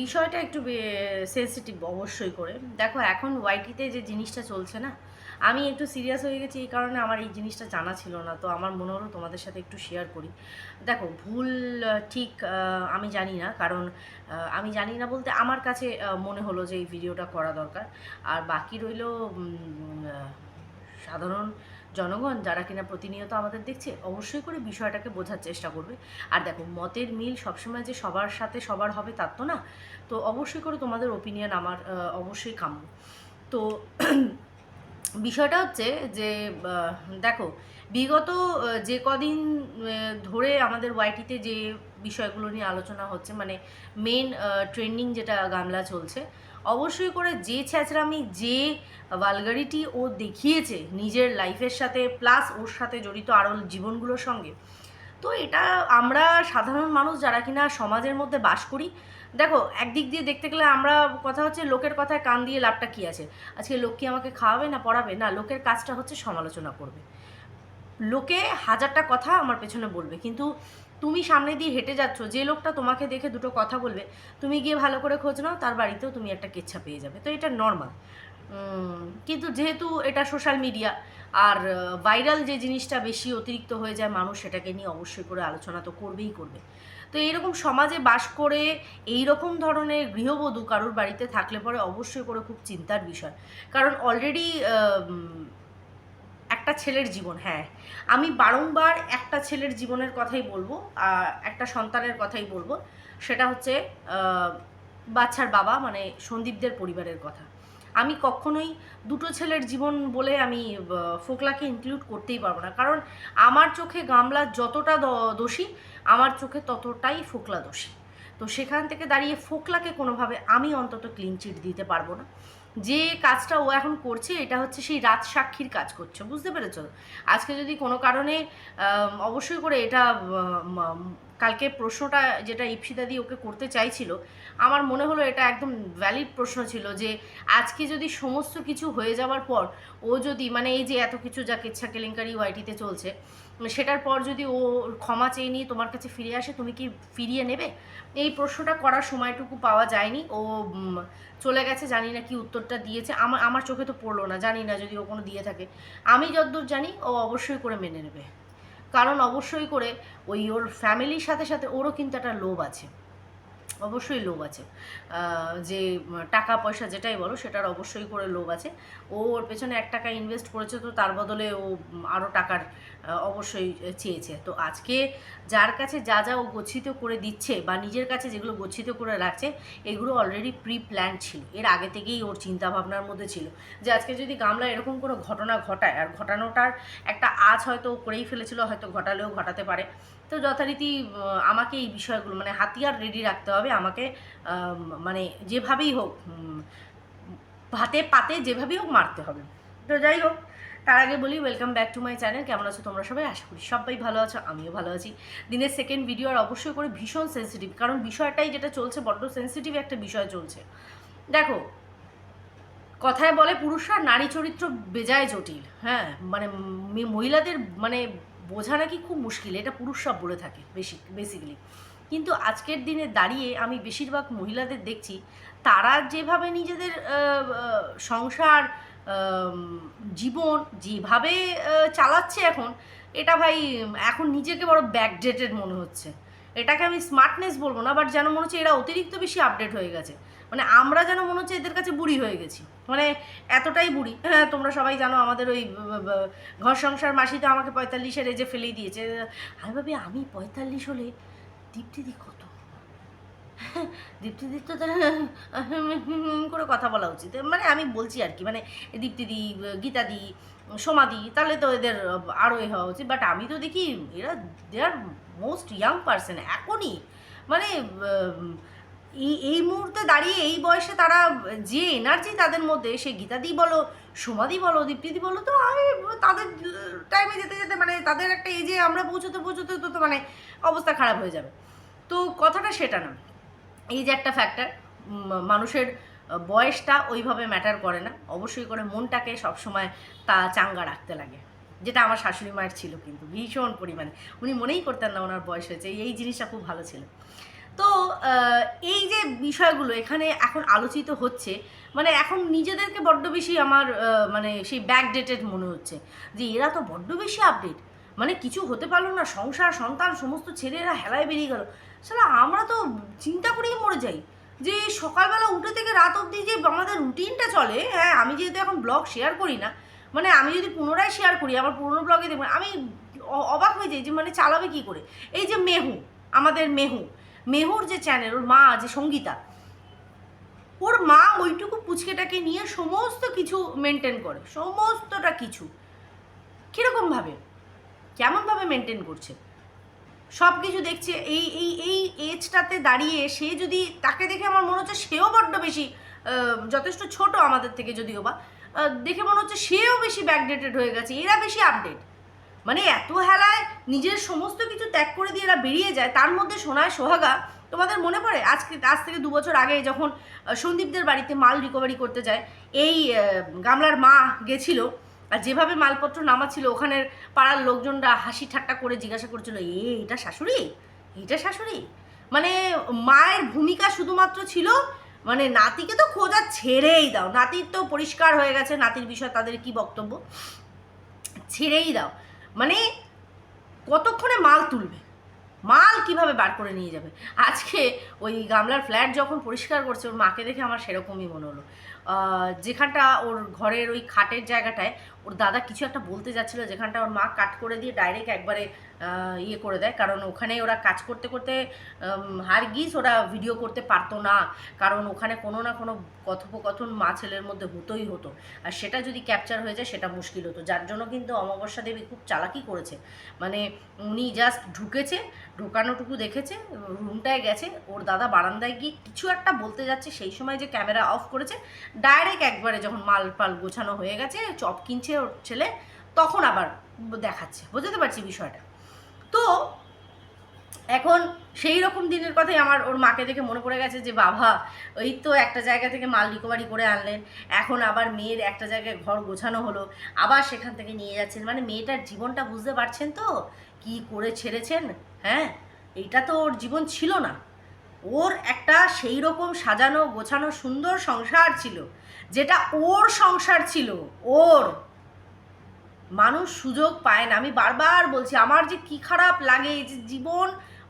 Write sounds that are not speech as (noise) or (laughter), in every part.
বিষয়টা একটু সেন্সিটিভ অবশ্যই করে। দেখো, এখন ওয়াইটিতে যে জিনিসটা চলছে না, আমি একটু সিরিয়াস হয়ে গেছি এই কারণে আমার এই জিনিসটা জানা ছিল না। তো আমার মনে হলো তোমাদের সাথে একটু শেয়ার করি। দেখো, ভুল ঠিক আমি জানি না, কারণ আমি জানি না বলতে আমার কাছে মনে হলো যে এই ভিডিওটা করা দরকার। আর বাকি রইল সাধারণ জনগণ যারা কিনা প্রতিনিয়ত আমাদের দেখছে, অবশ্যই করে বিষয়টাকে বোঝার চেষ্টা করবে। আর দেখো, মতের মিল সবসময় যে সবার সাথে সবার হবে তার তো না। তো অবশ্যই করে তোমাদের ওপিনিয়ন আমার অবশ্যই কাম্য। তো (clears throat) বিষয়টা হচ্ছে যে দেখো, বিগত যে কদিন ধরে আমাদের ওয়াইটিতে যে বিষয়গুলো নিয়ে আলোচনা হচ্ছে মানে মেন ট্রেন্ডিং যেটা গামলা চলছে অবশ্যই করে যে ছ্যাচরামি যে ভালগারিটি ও দেখিয়েছে নিজের লাইফের সাথে, প্লাস ওর সাথে জড়িত আরও জীবনগুলোর সঙ্গে। তো এটা আমরা সাধারণ মানুষ যারা কিনা সমাজের মধ্যে বাস করি, দেখো একদিক দিয়ে দেখতে গেলে আমরা কথা হচ্ছে লোকের কথায় কান দিয়ে লাভটা কী আছে? আজকে লোক কি আমাকে খাওয়াবে না পড়াবে? না, লোকের কাজটা হচ্ছে সমালোচনা করবে। লোকে হাজারটা কথা আমার পেছনে বলবে, কিন্তু তুমি সামনে দিয়ে হেঁটে যাচ্ছ, যে লোকটা তোমাকে দেখে দুটো কথা বলবে, তুমি গিয়ে ভালো করে খোঁজ নাও, তার বাড়িতেও তুমি একটা কেচ্ছা পেয়ে যাবে। তো এটা নর্মাল কিন্তু যেহেতু এটা সোশ্যাল মিডিয়া আর ভাইরাল যে জিনিসটা বেশি অতিরিক্ত হয়ে যায় মানুষ সেটাকে নিয়ে অবশ্যই করে আলোচনা তো করবেই করবে। তো এইরকম সমাজে বাস করে এই রকম ধরনের গৃহবধূ কারোর বাড়িতে থাকলে পরে অবশ্যই করে খুব চিন্তার বিষয়। কারণ অলরেডি একটা ছেলের জীবন হ্যাঁ। আমি বারংবার একটা ছেলের জীবনের কথাই বলব একটা সন্তানের কথাই বলব। সেটা হচ্ছে বাচ্চার বাবা মানে সন্দীপদের পরিবারের কথা। আমি কখনোই দুটো ছেলের জীবন বলে আমি ফোকলাকে ইনক্লুড করতেই পারব না। কারণ আমার চোখে গামলা যতটা দোষী, আমার চোখে ততটাই ফোকলা দোষী। তো সেখান থেকে দাঁড়িয়ে ফোকলাকে কোনোভাবে আমি অন্তত ক্লিন চিট দিতে পারব না। যে কাজটা ও এখন করছে, এটা হচ্ছে সেই রাত সাক্ষীর কাজ করছে, বুঝতে পেরেছ? আজকে যদি কোনো কারণে অবশ্যই করে এটা কালকে প্রশ্নটা যেটা ইপসিতা দিয়ে ওকে করতে চাইছিল, আমার মনে হলো এটা একদম ভ্যালিড প্রশ্ন ছিল যে আজকে যদি সমস্ত কিছু হয়ে যাওয়ার পর ও যদি মানে এই যে এত কিছু যা কেচ্ছা কেলেঙ্কারি ওয়াইটিতে চলছে, সেটার পর যদি ও ক্ষমা চেয়ে নিয়ে তোমার কাছে ফিরে আসে, তুমি কি ফিরিয়ে নেবে? এই প্রশ্নটা করার সময়টুকু পাওয়া যায়নি, ও চলে গেছে, জানি না কি উত্তরটা দিয়েছে আমার আমার চোখে তো পড়ল না, জানি না যদি ও কোনো দিয়ে থাকে। আমি যতদূর জানি ও অবশ্যই করে মেনে নেবে। কারণ অবশ্যই করে ওই ওর ফ্যামিলির সাথে সাথে ওরও কিন্তু একটা লোভ আছে। অবশ্যই লোভ আছে। যে টাকা, পয়সা যেটাই বলো, সেটার অবশ্যই করে লোভ আছে। ও ওর পেছনে এক টাকা ইনভেস্ট করেছে তো তার বদলে ও আরও টাকার অবশ্যই চেয়েছে। তো আজকে যার কাছে যা যা ও গচ্ছিত করে দিচ্ছে বা নিজের কাছে যেগুলো গচ্ছিত করে রাখছে, এগুলো অলরেডি প্রি প্ল্যান ছিল। এর আগে থেকেই ওর চিন্তা ভাবনার মধ্যে ছিল যে আজকে যদি গামলা এরকম কোনো ঘটনা ঘটায়, আর ঘটানোটার একটা আজ হয়তো করেই ফেলেছিল, হয়তো ঘটালেও ঘটাতে পারে। তো যথারীতি আমাকে এই বিষয়গুলো মানে হাতিয়ার রেডি রাখতে হবে। আমাকে মানে যেভাবেই হোক ভাতে পাতে যেভাবেই হোক মারতে হবে। তো যাই হোক, তার আগে বলি welcome back to my channel কেমন আছো তোমরা সবাই? আশা করি সবাই ভালো আছো, আমিও ভালো আছি। দিনের সেকেন্ড ভিডিও আর অবশ্যই করে ভীষণ সেন্সিটিভ কারণ বিষয়টাই যেটা চলছে, বড্ড সেন্সিটিভ একটা বিষয় চলছে। দেখো, কথায় বলে পুরুষরা নারী চরিত্র বেজায় জটিল হ্যাঁ? মানে মহিলাদের মানে বোঝা নাকি খুব মুশকিল, এটা পুরুষরা বলে থাকে, বেশি বেসিক্যালি কিন্তু আজকের দিনে দাঁড়িয়ে আমি বেশিরভাগ মহিলাদের দেখছি, তারা যেভাবে নিজেদের সংসার জীবন যেভাবে চালাচ্ছে এখন, এটা ভাই, এখন নিজেকে বড় ব্যাকডেটেড মনে হচ্ছে। এটাকে আমি স্মার্টনেস বলব না বাট যেন মনে হচ্ছে এরা অতিরিক্ত বেশি আপডেট হয়ে গেছে। মানে আমরা যেন মনে হচ্ছে এদের কাছে বুড়ি হয়ে গেছি। মানে এতটাই বুড়ি। হ্যাঁ তোমরা সবাই জানো আমাদের ওই ঘর সংসার মাসি তো আমাকে পঁয়তাল্লিশের এজে ফেলেই দিয়েছে। আমি ভাবি আমি পঁয়তাল্লিশ হলে দীপ্তিদি কত? দীপ্তিদির তো করে কথা বলা উচিত। মানে আমি বলছি আর কি মানে দীপ্তিদি গীতাদি সোমাদি তাহলে তো এদের আরও এ হওয়া উচিত। বাট আমি তো দেখি এরা they are most young person এখনই। মানে এই এই মুহূর্তে দাঁড়িয়ে এই বয়সে তারা যে এনার্জি তাদের মধ্যে, সে গীতাদি বলো, সোমাদি বলো, দীপ্তিদি বলো, তো আমি তাদের টাইমে যেতে যেতে মানে তাদের একটা এজে আমরা পৌঁছতে পৌঁছতে তো তো মানে অবস্থা খারাপ হয়ে যাবে। তো কথাটা সেটা না। এই যে একটা ফ্যাক্টর মানুষের বয়সটা ওইভাবে ম্যাটার করে না। অবশ্যই করে মনটাকে সবসময় তা চাঙ্গা রাখতে লাগে। যেটা আমার শাশুড়ি মায়ের ছিল কিন্তু ভীষণ পরিমাণে। উনি মনেই করতেন না ওনার বয়স হয়েছে। এই জিনিসটা খুব ভালো ছিল। তো এই যে বিষয়গুলো এখানে এখন আলোচিত হচ্ছে মানে এখন নিজেদেরকে বড্ড বেশি আমার মানে সেই ব্যাকডেটেড মনে হচ্ছে যে এরা তো বড্ড বেশি আপডেট মানে কিছু হতে পারল না, সংসার, সন্তান, সমস্ত ছেলেরা হেলায় বেরিয়ে গেল। সালা আমরা তো চিন্তা করেই মরে যাই যে সকালবেলা উঠে থেকে রাত অবধি যে আমাদের রুটিনটা চলে হ্যাঁ আমি যেহেতু এখন ব্লগ শেয়ার করি না মানে আমি যদি পুনরায় শেয়ার করি, আমার পুরোনো ব্লগে দেখবেন আমি অবাক হয়ে যাই যে মানে চালাবে কি করে? এই যে মেহু, আমাদের মেহু মেহুর যে চ্যানেল ওর মা, যে সঙ্গীতা, ওর মা ওইটুকু পুচকেটাকে নিয়ে সমস্ত কিছু মেনটেন করে, সমস্তটা কিছু। কীরকমভাবে কেমনভাবে মেনটেন করছে? সব কিছু দেখছে, এই এই এই এজটাতে দাঁড়িয়ে সে যদি তাকে দেখে আমার মনে হচ্ছে সেও বড্ড বেশি যথেষ্ট ছোট আমাদের থেকে যদিও বা দেখে মনে হচ্ছে সেও বেশি ব্যাকডেটেড হয়ে গেছে, এরা বেশি আপডেট মানে এত হেলায় নিজের সমস্ত কিছু ত্যাগ করে দিয়ে এরা বেরিয়ে যায়, তার মধ্যে সোনায় সোহাগা, তোমাদের মনে পড়ে? আজকে, আজ থেকে দু বছর আগে যখন সন্দীপদের বাড়িতে মাল রিকভারি করতে যায়, এই গামলার মা গেছিল, আর যেভাবে মালপত্র নামাচ্ছিল, ওখানের পাড়ার লোকজনরা হাসি ঠাট্টা করে জিজ্ঞাসা করছিল, এ, এটা শাশুড়ি? এটা শাশুড়ি? মানে মায়ের ভূমিকা শুধুমাত্র ছিল মানে নাতিকে তো খোঁজা ছেড়েই দাও, নাতির তো পরিষ্কার হয়ে গেছে, নাতির বিষয়ে তাদের কি বক্তব্য? ছেড়েই দাও। মানে কতক্ষণে মাল তুলবে? মাল কীভাবে বার করে নিয়ে যাবে? আজকে ওই গামলার ফ্ল্যাট যখন পরিষ্কার করছে, ওর মাকে দেখে আমার সেরকমই মনে হলো। যেখানটা ওর ঘরের ওই খাটের জায়গাটায়, ওর দাদা কিছু একটা বলতে যাচ্ছিল, যেখানটা ওর মা কাট করে দিয়ে ডাইরেক্ট একবারে ইয়ে করে দেয়। কারণ ওখানে ওরা কাজ করতে করতে হারগিজ ওরা ভিডিও করতে পারতো না। কারণ ওখানে কোনো না কোনো কথোপকথন মা ছেলের মধ্যে হতোই হতো। আর সেটা যদি ক্যাপচার হয়ে যায়, সেটা মুশকিল হতো। যার জন্য কিন্তু অমাবস্যা দেবী খুব চালাকি করেছে। মানে উনি জাস্ট ঢুকেছে, ঢুকানোটুকু দেখেছে রুমটায় গেছে। ওর দাদা বারান্দায় গিয়ে কিছু একটা বলতে যাচ্ছে। সেই সময় যে ক্যামেরা অফ করেছে ডাইরেক্ট একবারে যখন মাল পাল গোছানো হয়ে গেছে, চপ কিনছে ওর ছেলে, তখন আবার দেখাচ্ছে। বুঝতে পারছি বিষয়টা? তো এখন সেই রকম দিনের কথাই আমার ওর মাকে দেখে মনে পড়ে গেছে যে, বাবা ওই তো একটা জায়গা থেকে মাল রিকভারি করে আনলেন। এখন আবার মেয়ের একটা জায়গায় ঘর গোছানো হলো। আবার সেখান থেকে নিয়ে যাচ্ছেন। মানে মেয়েটার জীবনটা বুঝতে পারছেন তো? কি করে ছেড়েছেন? হ্যাঁ? এইটা তো ওর জীবন ছিল না। ওর একটা সেই রকম সাজানো, গোছানো, সুন্দর সংসার ছিল, যেটা ওর সংসার ছিল, ওর। মানুষ সুযোগ পায় না। আমি বারবার বলছি, আমার যে কি খারাপ লাগে, এই যে জীবন,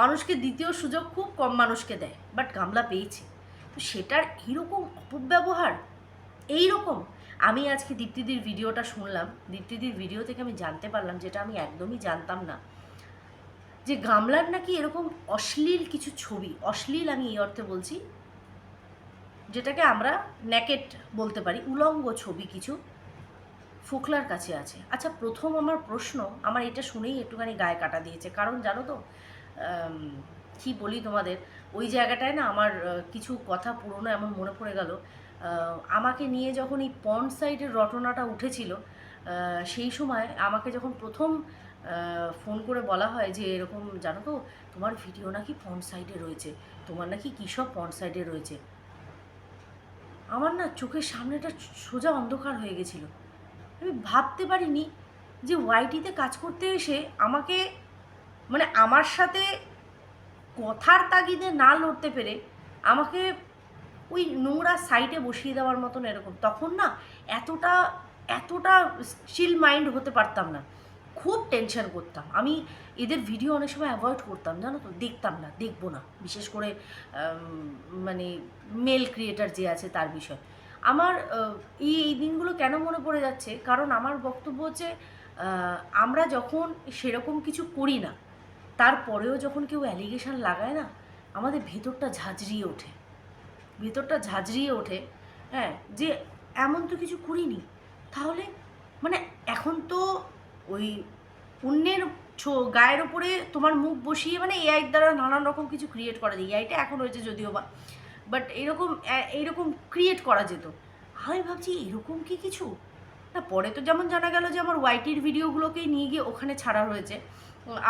মানুষকে দ্বিতীয় সুযোগ খুব কম মানুষকে দেয় বাট গামলা পেয়েছে। তো সেটার এইরকম অপব্যবহার, এইরকম। আমি আজকে দীপ্তিদির ভিডিওটা শুনলাম। দীপ্তিদির ভিডিও থেকে আমি জানতে পারলাম, যেটা আমি একদমই জানতাম না, যে গামলার নাকি এরকম অশ্লীল কিছু ছবি, অশ্লীল আমি এই অর্থে বলছি, যেটাকে আমরা ন্যাকেট বলতে পারি, উলঙ্গ ছবি কিছু ফোকলার কাছে আছে। আচ্ছা প্রথম আমার প্রশ্ন, আমার এটা শুনেই একটুখানি গায়ে কাটা দিয়েছে। কারণ জানো তো কি বলি তোমাদের, ওই জায়গাটায় না আমার কিছু কথা পুরনো এমন মনে পড়ে গেল। আমাকে নিয়ে যখন এই পন্ড সাইডের রটনাটা উঠেছিল সেই সময় আমাকে যখন প্রথম ফোন করে বলা হয় যে এরকম, জানো তো, তোমার ভিডিও নাকি পন্ড সাইডে রয়েছে, তোমার নাকি কী সব পন্ড সাইডে রয়েছে? আমার না চোখের সামনেটা সোজা অন্ধকার হয়ে গেছিল। আমি ভাবতে পারিনি যে ওয়াইটিতে কাজ করতে এসে আমাকে মানে আমার সাথে কথার তাগিদে না লড়তে পেরে আমাকে ওই নোংরা সাইটে বসিয়ে দেওয়ার মতন এরকম। তখন না এতটা এতটা স্টিল মাইন্ড হতে পারতাম না। খুব টেনশন করতাম। আমি এদের ভিডিও অনেক সময় অ্যাভয়েড করতাম, জানো তো? দেখতাম না, দেখব না। বিশেষ করে মানে মেল ক্রিয়েটার যে আছে তার বিষয়। আমার এই এই দিনগুলো কেন মনে পড়ে যাচ্ছে? কারণ আমার বক্তব্য হচ্ছে আমরা যখন সেরকম কিছু করি না, তারপরেও যখন কেউ অ্যালিগেশন লাগায় না, আমাদের ভেতরটা ঝাঁঝরিয়ে ওঠে। ভেতরটা ঝাঁঝরিয়ে ওঠে হ্যাঁ যে এমন তো কিছু করিনি। তাহলে মানে এখন তো ওই অন্যের ছো- গায়ের ওপরে তোমার মুখ বসিয়ে মানে এআইয়ের দ্বারা নানান রকম কিছু ক্রিয়েট করা যায়। এআইটা এখন হয়েছে যদিও বা। বাট এরকম এইরকম ক্রিয়েট করা যেত। আমি ভাবছি, এরকম কি কিছু? না, পরে তো যেমন জানা গেল যে আমার ওয়াইটির ভিডিওগুলোকেই নিয়ে গিয়ে ওখানে ছাড়া হয়েছে।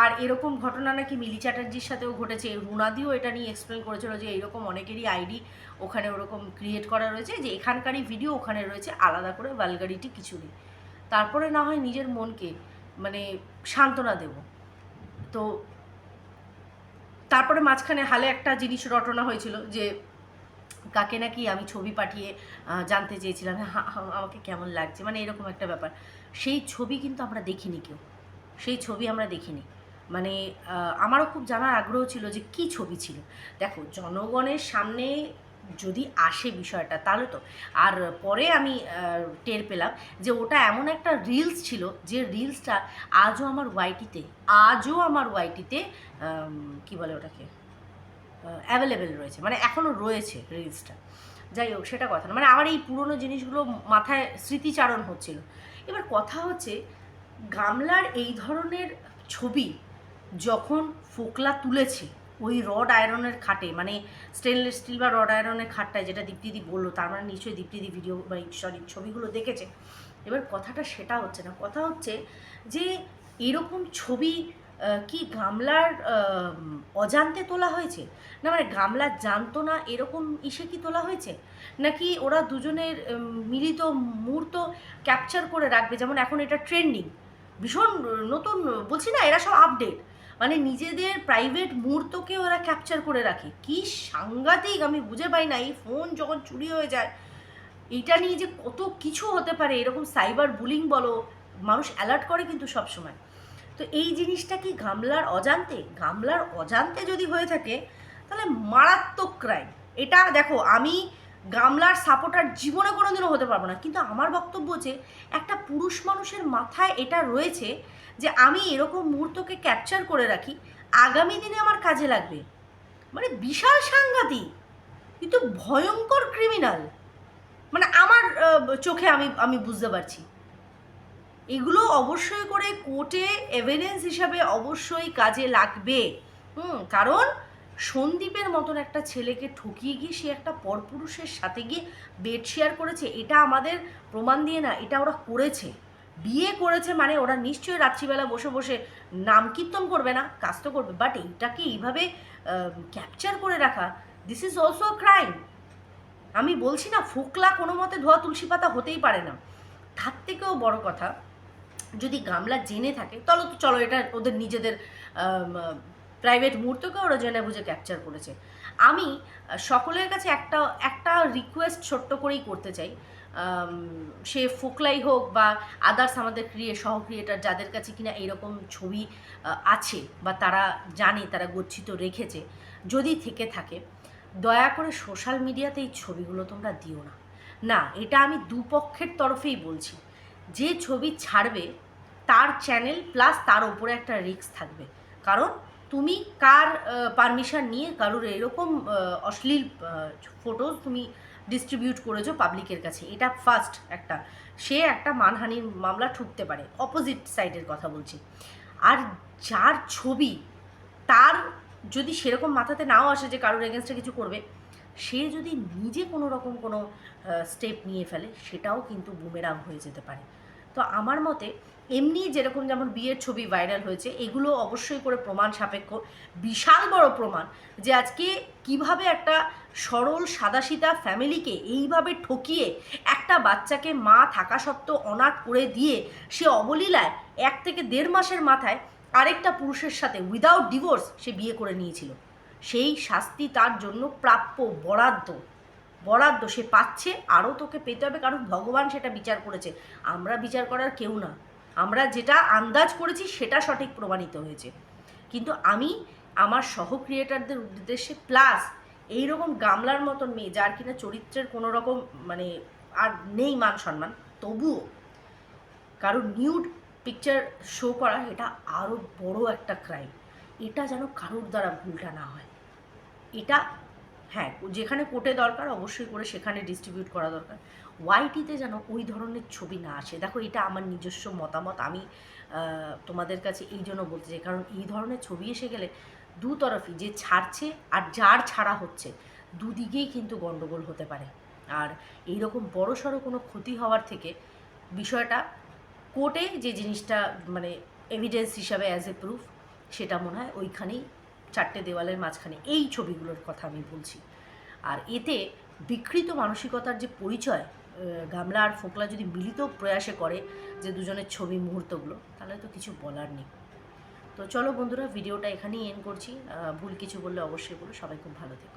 আর এরকম ঘটনা নাকি মিলি চ্যাটার্জির সাথেও ঘটেছে। রুনাদিও এটা নিয়ে এক্সপ্লেন করেছিল যে এরকম অনেকেরই আইডি ওখানে ওরকম ক্রিয়েট করা রয়েছে, যে এখানকারই ভিডিও ওখানে রয়েছে, আলাদা করে ভালগারিটি কিছু নেই। তারপরে না হয় নিজের মনকে মানে সান্ত্বনা দেব। তো তারপরে মাঝখানে হালে একটা জিনিস রটনা হয়েছিল যে কাকে নাকি আমি ছবি পাঠিয়ে জানতে চেয়েছিলাম হ্যাঁ আমাকে কেমন লাগছে? মানে এরকম একটা ব্যাপার। সেই ছবি কিন্তু আমরা দেখিনি কেউ। সেই ছবি আমরা দেখিনি। মানে আমারও খুব জানার আগ্রহ ছিল যে কি ছবি ছিল। দেখো, জনগণের সামনে যদি আসে বিষয়টা, তাহলে তো। আর পরে আমি টের পেলাম যে ওটা এমন একটা রিলস ছিল যে রিলসটা আজও আমার ওয়াইটিতে আজও আমার ওয়াইটিতে কি বলে ওটাকে? অ্যাভেলেবেল রয়েছে মানে এখনও রয়েছে রিলসটা যাই হোক, সেটা কথা না। মানে আমার এই পুরনো জিনিসগুলো মাথায় স্মৃতিচারণ হচ্ছিল। এবার কথা হচ্ছে, গামলার এই ধরনের ছবি যখন ফোকলা তুলেছে, ওই রড আয়রনের খাটে মানে স্টেনলেস স্টিল বা রড আয়রনের খাটটায়, যেটা দীপ্তিদি বলল, তার মানে নিশ্চয়ই দীপ্তিদি ভিডিও বা সরি ছবিগুলো দেখেছে। এবার কথাটা সেটা হচ্ছে না। কথা হচ্ছে যে, এরকম ছবি কি গামলার অজান্তে তোলা হয়েছে? না মানে গামলা জানতো না, এরকম ইসে কি তোলা হয়েছে? নাকি ওরা দুজনের মিলিত মুহূর্ত ক্যাপচার করে রাখবে? যেমন এখন এটা ট্রেন্ডিং ভীষণ নতুন, বলছি না, এরা সব আপডেট মানে নিজেদের প্রাইভেট মুহূর্তকে ওরা ক্যাপচার করে রাখে। কি সাংঘাতিক, আমি বুঝে পাই না, এই ফোন যখন চুরি হয়ে যায়, এটা নিয়ে যে কত কিছু হতে পারে, এরকম সাইবার বুলিং বলো, মানুষ অ্যালার্ট করে কিন্তু সব সময় তো এই জিনিসটা কি গামলার অজান্তে? গামলার অজান্তে যদি হয়ে থাকে, তাহলে মারাত্মক ক্রাইম এটা দেখো, আমি গামলার সাপোর্টার জীবনে কোনোদিনও হতে পারব না। কিন্তু আমার বক্তব্য যে একটা পুরুষ মানুষের মাথায় এটা রয়েছে যে আমি এরকম মুহূর্তকে ক্যাপচার করে রাখি, আগামী দিনে আমার কাজে লাগবে। মানে বিশাল সাংঘাতিক, কিন্তু ভয়ঙ্কর ক্রিমিনাল মানে আমার চোখে আমি আমি বুঝতে পারছি। এগুলো অবশ্যই করে কোর্টে এভিডেন্স হিসাবে অবশ্যই কাজে লাগবে। হুম, কারণ সন্দীপের মতন একটা ছেলেকে ঠকিয়ে গিয়ে সে একটা পরপুরুষের সাথে গিয়ে বেড শেয়ার করেছে, এটা আমাদের প্রমাণ দিয়ে না, এটা ওরা করেছে। বিয়ে করেছে মানে ওরা নিশ্চয়ই রাত্রিবেলা বসে বসে নাম কীর্তন করবে না, কাজ তো করবে বাট এইটাকে এইভাবে ক্যাপচার করে রাখা this is also a crime আমি বলছি না, ফোকলা কোনো মতে ধোয়া তুলসী পাতা হতেই পারে না। তার থেকেও বড় কথা যদি গামলা জেনে থাকে, তাহলে তো চলো এটা ওদের নিজেদের প্রাইভেট মুহূর্তকে ওরা জেনে বুঝে ক্যাপচার করেছে। আমি সকলের কাছে একটা একটা রিকোয়েস্ট ছোট্ট করেই করতে চাই। সে ফোকলাই হোক বা আদার্স আমাদের ক্রিয়ে সহ ক্রিয়েটার যাদের কাছে কিনা এইরকম ছবি আছে বা তারা জানে, তারা গচ্ছিত রেখেছে, যদি থেকে থাকে, দয়া করে সোশ্যাল মিডিয়াতে এই ছবিগুলো তোমরা দিও না। না, এটা আমি দুপক্ষের তরফেই বলছি। যে ছবি ছাড়বে, তার চ্যানেল প্লাস তার ওপরে একটা রিস্ক থাকবে। কারণ তুমি কার পারমিশন নিয়ে কারোর এরকম অশ্লীল ফটোজ তুমি ডিস্ট্রিবিউট করেছ পাবলিকের কাছে, এটা ফার্স্ট একটা। সে একটা মানহানির মামলা ঠুকতে পারে অপোজিট সাইডের কথা বলছি। আর যার ছবি, তার যদি সেরকম মাথাতে নাও আসে যে কারোর এগেনস্টে কিছু করবে সে যদি নিজে কোনো রকম কোনো স্টেপ নিয়ে ফেলে, সেটাও কিন্তু বুমেরাং হয়ে যেতে পারে। তো আমার মতে, এমনি যেরকম যেমন বিয়ের ছবি ভাইরাল হয়েছে, এগুলো অবশ্যই করে প্রমাণ সাপেক্ষ, বিশাল বড় প্রমাণ যে আজকে কীভাবে একটা সরল সাদাসিধা ফ্যামিলিকে এইভাবে ঠকিয়ে একটা বাচ্চাকে মা থাকা সত্ত্বেও অনাথ করে দিয়ে সে অবলীলায় এক থেকে দেড় মাসের মাথায় আরেকটা পুরুষের সাথে উইদাউট ডিভোর্স সে বিয়ে করে নিয়েছিল। সেই শাস্তি তার জন্য প্রাপ্য বরাদ্দ। বরাদ্দ সে পাচ্ছে, আরও তোকে পেতে হবে, কারণ ভগবান সেটা বিচার করেছে। আমরা বিচার করার কেউ না। আমরা যেটা আন্দাজ করেছি সেটা সঠিক প্রমাণিত হয়েছে। কিন্তু আমি, আমার সহ ক্রিয়েটারদের উদ্দেশ্যে প্লাস এইরকম গামলার মতন মেয়ে, যার কিনা চরিত্রের কোনো রকম মানে আর নেই মান সম্মান, তবুও কারও নিউড পিকচার শো করা এটা আরও বড় একটা ক্রাইম এটা যেন কারোর দ্বারা ভুলটা না হয়। এটা হ্যাঁ যেখানে কোর্টে দরকার, অবশ্যই করে সেখানে ডিস্ট্রিবিউট করা দরকার। ওয়াইটিতে যেন ওই ধরনের ছবি না আসে। দেখো, এটা আমার নিজস্ব মতামত। আমি তোমাদের কাছে এই জন্য বলতে চাই, কারণ এই ধরনের ছবি এসে গেলে দু তরফই যে ছাড়ছে আর যার ছাড়া হচ্ছে, দুদিকেই কিন্তু গণ্ডগোল হতে পারে। আর এইরকম বড় সড়ো কোনো ক্ষতি হওয়ার থেকে বিষয়টা কোর্টে যে জিনিসটা মানে এভিডেন্স হিসাবে অ্যাজ এ প্রুফ সেটা মনে হয় ওইখানেই, চারটে দেওয়ালের মাঝখানে, এই ছবিগুলোর কথা আমি বলছি। আর এতে বিকৃত মানসিকতার যে পরিচয় গামলা আর ফোকলা যদি মিলিত প্রয়াসে করে যে দুজনের ছবি মুহূর্তগুলো, তাহলে তো কিছু বলার নেই। তো চলো বন্ধুরা, ভিডিওটা এখানেই এন করছি। ভুল কিছু বললে অবশ্যই বলো। সবাই খুব ভালো থেকো।